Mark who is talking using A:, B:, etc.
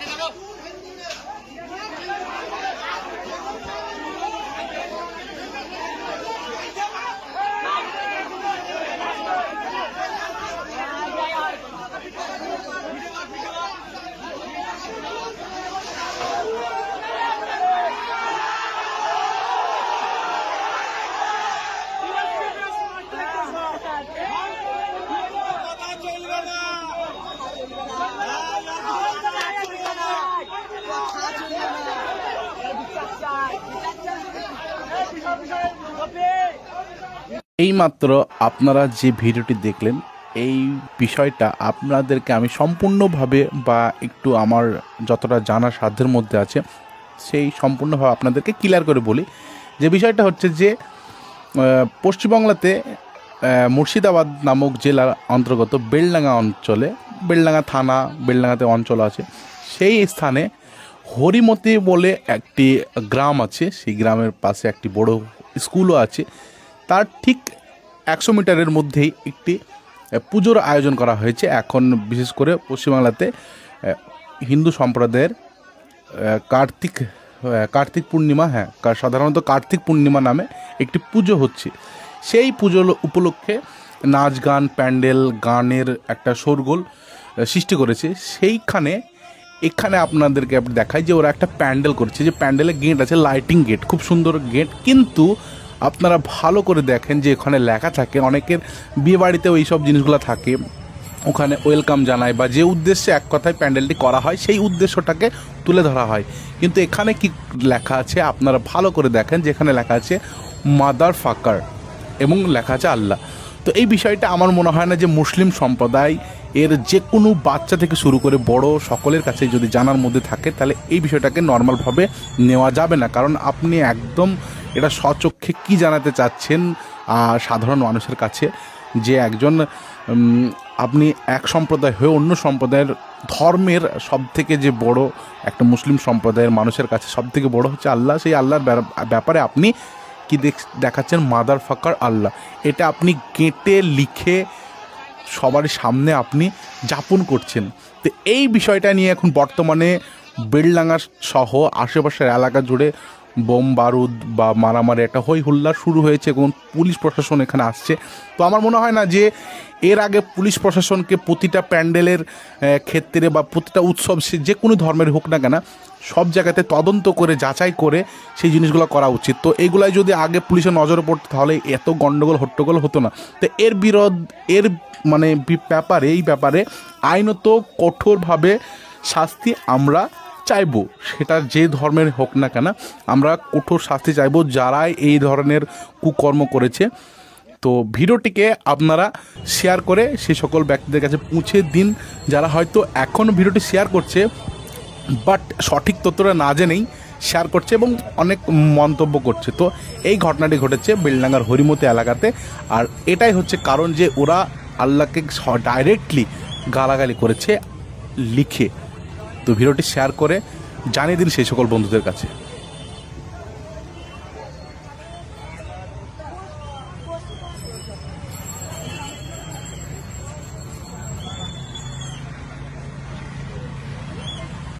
A: ¡Déjalo! এইমাত্র আপনারা যে ভিডিওটি দেখলেন, এই বিষয়টা আপনাদেরকে আমি সম্পূর্ণভাবে বা একটু আমার যতটা জানার সাধ্যের মধ্যে আছে, সেই সম্পূর্ণভাবে আপনাদেরকে ক্লিয়ার করে বলি। যে বিষয়টা হচ্ছে যে পশ্চিমবাংলাতে মুর্শিদাবাদ নামক জেলার অন্তর্গত বেলডাঙ্গা অঞ্চলে, বেলডাঙ্গা থানা, বেলডাঙ্গাতে অঞ্চল আছে, সেই স্থানে হরিমতি বলে একটি গ্রাম আছে, সেই গ্রামের পাশে একটি বড় স্কুলও আছে। তার ঠিক একশো মিটারের মধ্যেই একটি পুজোর আয়োজন করা হয়েছে। এখন বিশেষ করে পশ্চিমবাংলাতে হিন্দু সম্প্রদায়ের কার্তিক কার্তিক পূর্ণিমা হ্যাঁ সাধারণত কার্তিক পূর্ণিমা নামে একটি পুজো হচ্ছে। সেই পুজো উপলক্ষে নাচ গান, প্যান্ডেল, গানের একটা শোরগোল সৃষ্টি করেছে। সেইখানে এখানে আপনাদেরকে দেখায় যে ওরা একটা প্যান্ডেল করছে, যে প্যান্ডেলে গেট আছে লাইটিং গেট খুব সুন্দর গেট কিন্তু আপনারা ভালো করে দেখেন যে ওখানে লেখা থাকে, অনেকের বিয়ে বাড়িতেও এইসব জিনিসগুলো থাকে। ওখানে ওয়েলকাম জানায় বা যে উদ্দেশ্যে এক কথায় প্যান্ডেলটি করা হয়, সেই উদ্দেশ্যটাকে তুলে ধরা হয়। কিন্তু এখানে কি লেখা আছে, আপনারা ভালো করে দেখেন যেখানে লেখা আছে মাদার ফাকার এবং লেখা আছে আল্লাহ তো এই বিষয়টা আমার মনে হয় না যে মুসলিম সম্প্রদায় এর যে কোনো বাচ্চা থেকে শুরু করে বড় সকলের কাছে যদি জানার মধ্যে থাকে, তাহলে এই বিষয়টাকে নর্মালভাবে নেওয়া যাবে না। কারণ আপনি একদম এটা স্বচক্ষে কি জানাতে চাচ্ছেন সাধারণ মানুষের কাছে যে একজন আপনি এক সম্প্রদায় হয়ে অন্য সম্প্রদায়ের ধর্মের সব থেকে যে বড় একটা মুসলিম সম্প্রদায়ের মানুষের কাছে সব থেকে বড় হচ্ছে আল্লাহ, সেই আল্লাহর ব্যাপ- ব্যাপারে আপনি কি দেখ- দেখাচ্ছেন মাদার ফাকার আল্লাহ। এটা আপনি গেঁটে লিখে সবার সামনে আপনি যাপন করছেন। তো এই বিষয়টা নিয়ে এখন বর্তমানে বেলডাঙ্গা সহ আশেপাশের এলাকা জুড়ে বোম, বারুদ বা মারামারি একটা হই হুল্লার শুরু হয়েছে এবং পুলিশ প্রশাসন এখানে আসছে। তো আমার মনে হয় না যে এর আগে পুলিশ প্রশাসনকে প্রতিটা প্যান্ডেলের ক্ষেত্রে বা প্রতিটা উৎসব সে যে কোনো ধর্মের হোক না কেন, সব জায়গাতে তদন্ত করে, যাচাই করে সেই জিনিসগুলো করা উচিত। তো এইগুলাই যদি আগে পুলিশের নজরে পড়তো, তাহলে এত গণ্ডগোল হট্টগোল হতো না। তো এর বিরোধ, এর মানে ব্যাপারে, এই ব্যাপারে আইনত কঠোরভাবে শাস্তি আমরা চাইব, সেটা যে ধর্মের হোক না কেন, আমরা কঠোর শাস্তি চাইব যারাই এই ধরনের কুকর্ম করেছে। তো ভিডিওটিকে আপনারা শেয়ার করে সেই সকল ব্যক্তিদের কাছে পৌঁছে দিন, যারা হয়তো এখনও ভিডিওটি শেয়ার করছে, বাট সঠিক তথ্যটা না জেনেই শেয়ার করছে এবং অনেক মন্তব্য করছে। তো এই ঘটনাটি ঘটেছে বেলডাঙ্গার হরিমতি এলাকাতে, আর এটাই হচ্ছে কারণ যে ওরা আল্লাহকে ডাইরেক্টলি গালাগালি করেছে, লিখে। তো ভিডিওটি শেয়ার করে জানিয়ে দিন সেই সকল বন্ধুদের কাছে।